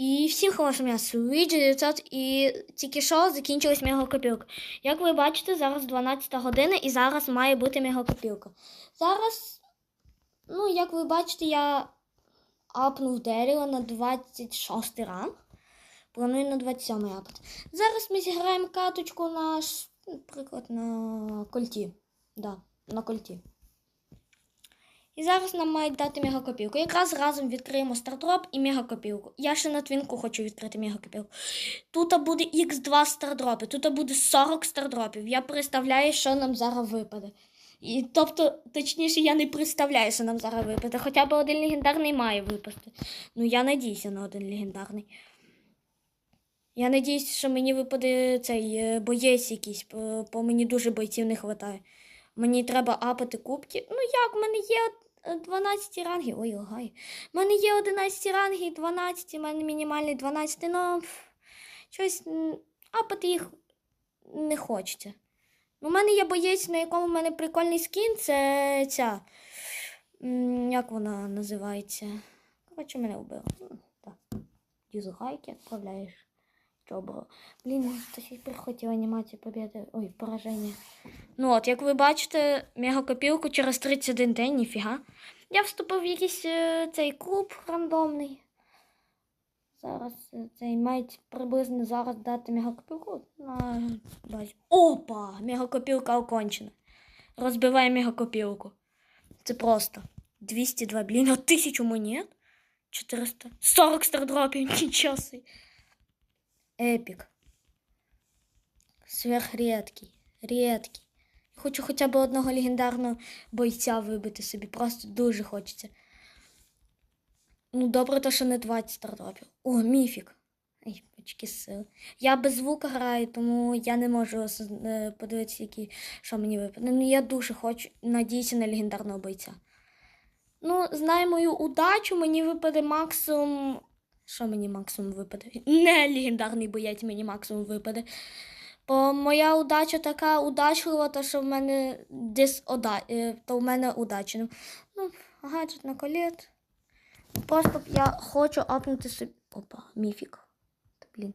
І всім хорошого дня, Switch 900 і тільки що закінчилась мегакопілка. Як ви бачите, зараз 12 година і зараз має бути мегакопілка. Зараз, ну, як ви бачите, я апнув дерево на 26 ранг. Планую на 27 апати. Зараз ми зіграємо каточку на, наприклад, на кольті. Да, на кольті. І зараз нам мають дати мегакопілку. Якраз разом відкриємо стардроп і мегакопілку. Я ще на твінку хочу відкрити мегакопілку. Тут буде X2 стардропи, тут буде 40 стардропів. Я представляю, що нам зараз випаде. І, тобто, точніше, я не представляю, що нам зараз випаде. Хоча б один легендарний має випасти. Ну, я надіюся на один легендарний. Я надіюся, що мені випаде цей е, боєць якийсь, бо, мені дуже бойців не вистачає. Мені треба апати кубки. Ну як, в мене є 12 ранги. Ой, лагай. У мене є 11 ранги, і 12, у мене мінімальний 12, ну щось апати їх не хочеться. У мене є боєць, на якому в мене прикольний скін, це ця. Як вона називається? Коротше, мене вбила. Ну, Так. Дізгайки відправляєш. Чобро. Блін, хтось прихотів анімацію побіди. Ой, пораження. Ну от, як ви бачите, мегакопілку через 31 день, ніфіга. Я вступив в якийсь е, цей клуб рандомний. Зараз е, цей мають приблизно зараз дати мегакопілку на. Опа! Мегакопілка окончена. Розбиває мегакопілку. Це просто 202, блін, а 1000 монет? 400. 40 стардропів, нічого Епік. Сверхрідкий. Рідкий. Хочу хоча б одного легендарного бойця вибити собі. Просто дуже хочеться. Ну, добре, то що не 20 стартапів. О, міфік. Ай, очки сили. Я без звука граю, тому я не можу е, подивитися, які, що мені випаде. Ну, я дуже хочу, надіюся на легендарного бойця. Ну, знаю мою удачу, мені випаде максимум. Що мені максимум випаде? Не легендарний боєць мені максимум випаде. Бо моя удача така удачлива, то що в мене десь е, то в мене удача. Ну, Ну, гаджет на колет. Просто я хочу апнути собі. Опа, міфік. Та блін.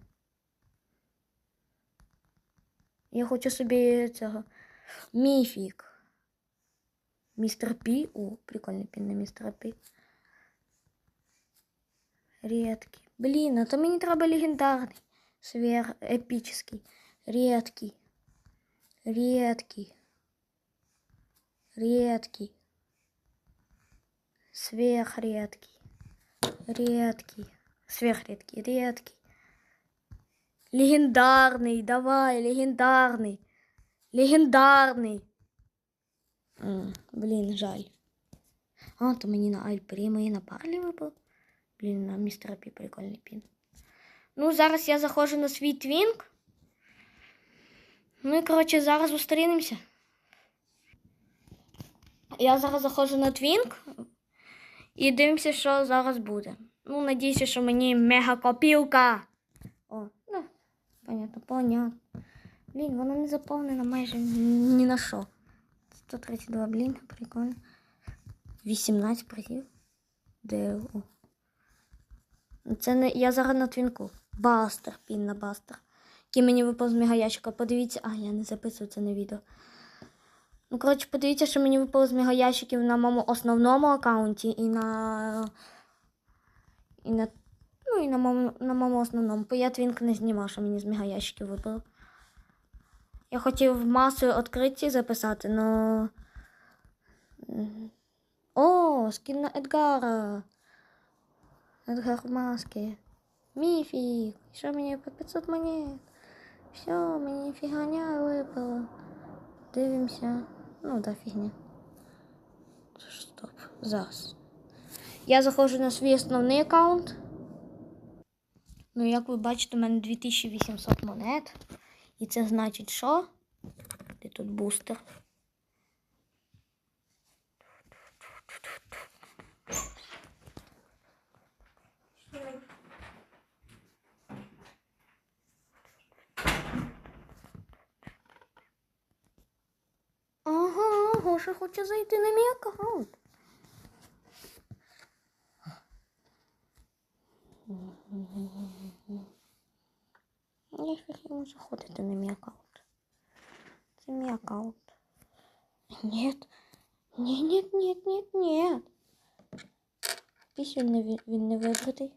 Я хочу собі цього. Міфік. Містер Пі. О, прикольний пін на містера Пі. Рідкий. Блін, а то мені треба легендарний. Сверх епічний. Редкий. Редкий. Редкий. Сверхредкий. Редкий. Сверхредкий. Редкий. Легендарный. Давай, легендарный. Легендарный. М, Блін, жаль. А, то мені на Альпріма і на Парлі випав. Блін, на містера Пі прикольний пін. Ну, зараз я заходжу на свій твінк. Ну і коротше, зараз зустрінемося. Я зараз заходжу на твінк і дивимося, що зараз буде. Ну, надіюся, що мені мега копілка. О, ну, понятно, понятно. Блін, вона не заповнена майже ні на що. 132, блін, прикольно. 18 призів. Де? Це не. Я зараз на твінку. Бастер, пін на бастер який мені випав з мегаящика. Подивіться, а я не записую це на відео. Ну, коротше, подивіться, що мені випало з мегаящиків на моєму основному аккаунті і на. І на. Ну, і на моєму, на моєму основному. Бо я твінк не знімав, що мені з мегаящиків випало. Я хотів масою відкриті записати, но. О, скін на Едгара. Маски. Міфік. Що мені по 500 монет? Все, мені фігня випала. Дивимося. Ну, да, фігня. Стоп. Зараз. Я заходжу на свій основний аккаунт. Ну, як ви бачите, у мене 2800 монет. І це значить, що? Де тут бустер? Гоша хоче зайти на мій аккаунт. Я фіг йому заходити на мій аккаунт. Це мій аккаунт. Нет. Ні, ні, ні, ні, ні. Пісь він не, ви- він не вибритий.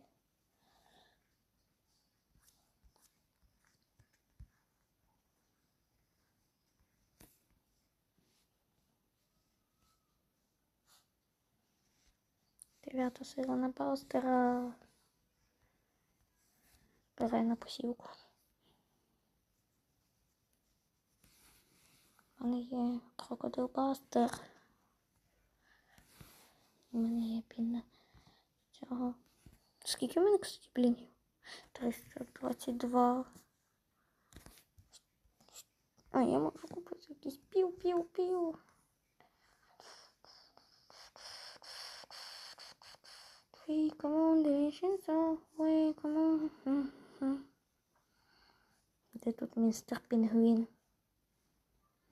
Дев'ята сила на пастера. Збирай на посівку. У мене є крокодил пастер. У мене є пінна цього. Скільки в мене, кстати, блінів? 322. А, я можу купити якийсь пів-пів-пів. Hey, come on, delicious, away, come on. Де тут містер Пінгвін?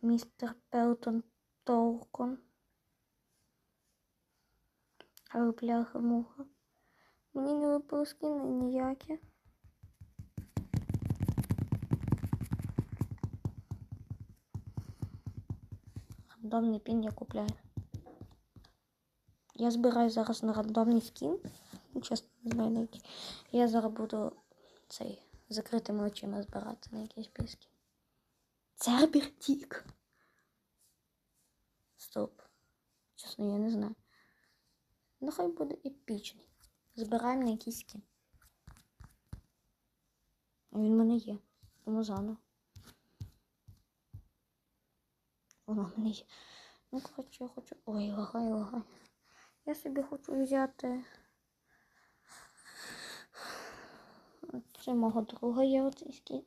Містер Пелтон Толкон. Але бляха муха. Мені не випали скини ніякі. Рандомний пін я купляю. Я збираю зараз на рандомний скін. Ну, Чесно, не знаю навіть. Я зараз буду цей закритими очима збирати на якісь піски. Цербер тік. Стоп. Чесно, я не знаю. Ну хай буде епічний. Збираємо на якийсь скін. Він в мене є. Тому заново. Воно в мене є. Ну, коротше, я хочу. Ой, лагай, лагай. Я собі хочу взяти. Це мого друга є оцей.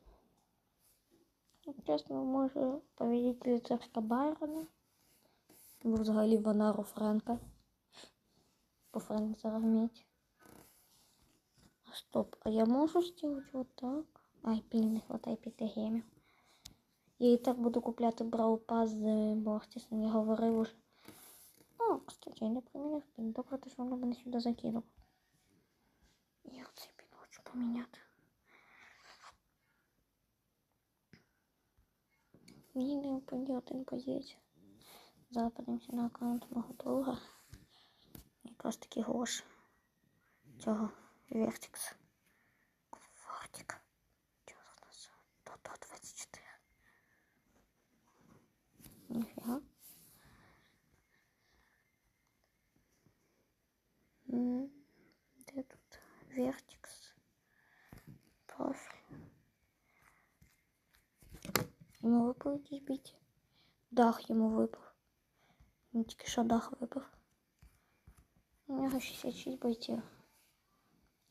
Ну, Чесно, може повелитель царська Байрона. Або взагалі Ванару Френка. По Френк зараз вміють. Стоп, а я можу зробити отак? Ай, блін, не хватає п'яти гемів. Я і так буду купляти Брау Пас з Мортісом, я говорив уже. О, кстати, я не поміняв пін. Добре, те, що воно мене сюди закинув. Я цей пін хочу поміняти. Мені не впаде один. Зараз на аккаунт мого друга. Якраз таки грош. Цього Вертикс. Вертикс? Профіль. Йому випав якийсь біті. Дах йому випав. Він тільки що дах випав. У нього 66 бойців.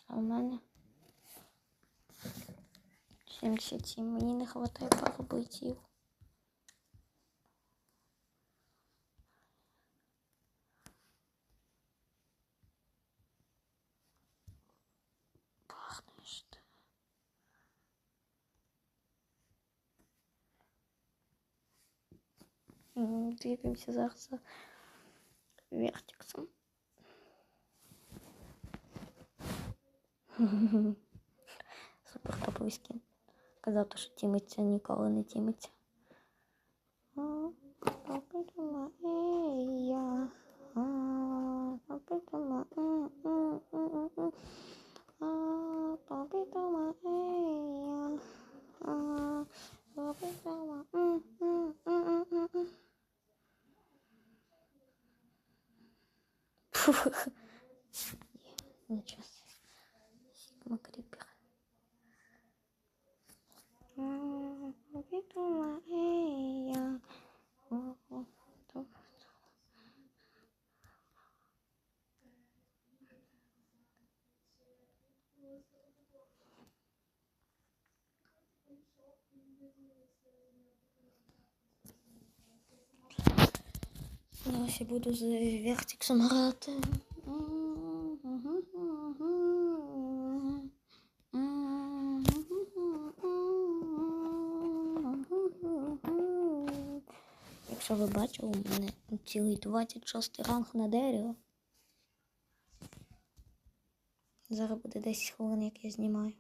А у мене 77. Мені не вистачає пару бойців. Двигаемся зараз за вертексом. Супер топовий скін. Казав, то, що тімиться ніколи не тімиться. А, попитала, Фух. Є, Нічого. собі. Сігма кріпер. М, попитала, ей, я. О, о, то- Зараз я буду з Вертиксом грати. Якщо ви бачили, у мене цілий 26 ранг на дерево. Зараз буде 10 хвилин, як я знімаю.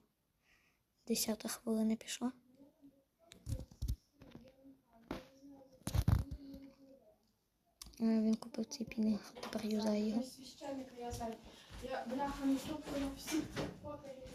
Десята хвилина пішла. Він купив цей пінг, тепер юзає його. Я бляха не стопила всіх фотографів.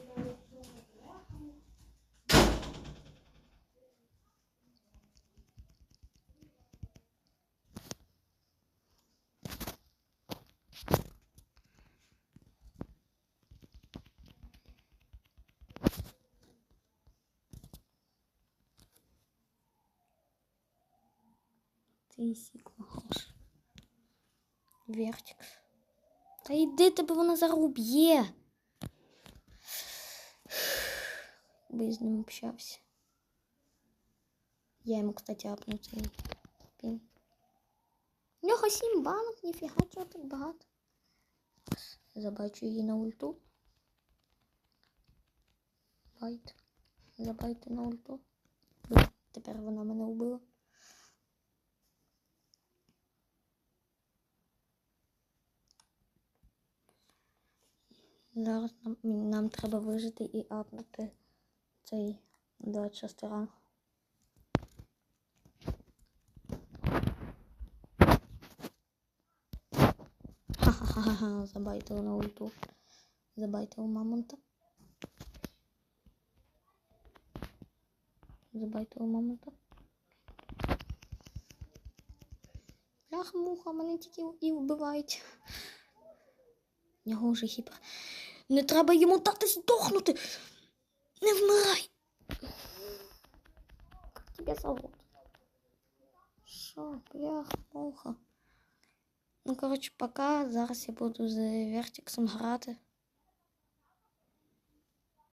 Ти сікла хорош. Вертикс. Та йди тебе вона зараз уб'є. Би з ним общався. Я йому, кстати, апну цей пін. У нього сім банок, ніфіга, чого так багато. Забачу її на ульту. Байт. Забайте на ульту. Тепер вона мене вбила. Зараз нам, нам треба вижити і апнути цей 26 ранг. Ха-ха-ха, забайтив на ульту. Забайтив мамонта. Забайтив мамонта. Ах, муха, мене тільки і вбивають. Нього вже хіба. Не треба йому дати здохнути. Не вмирай. Як тебе зовут? Що, блях, муха. Ну, коротше, пока. Зараз я буду з Вертіксом грати.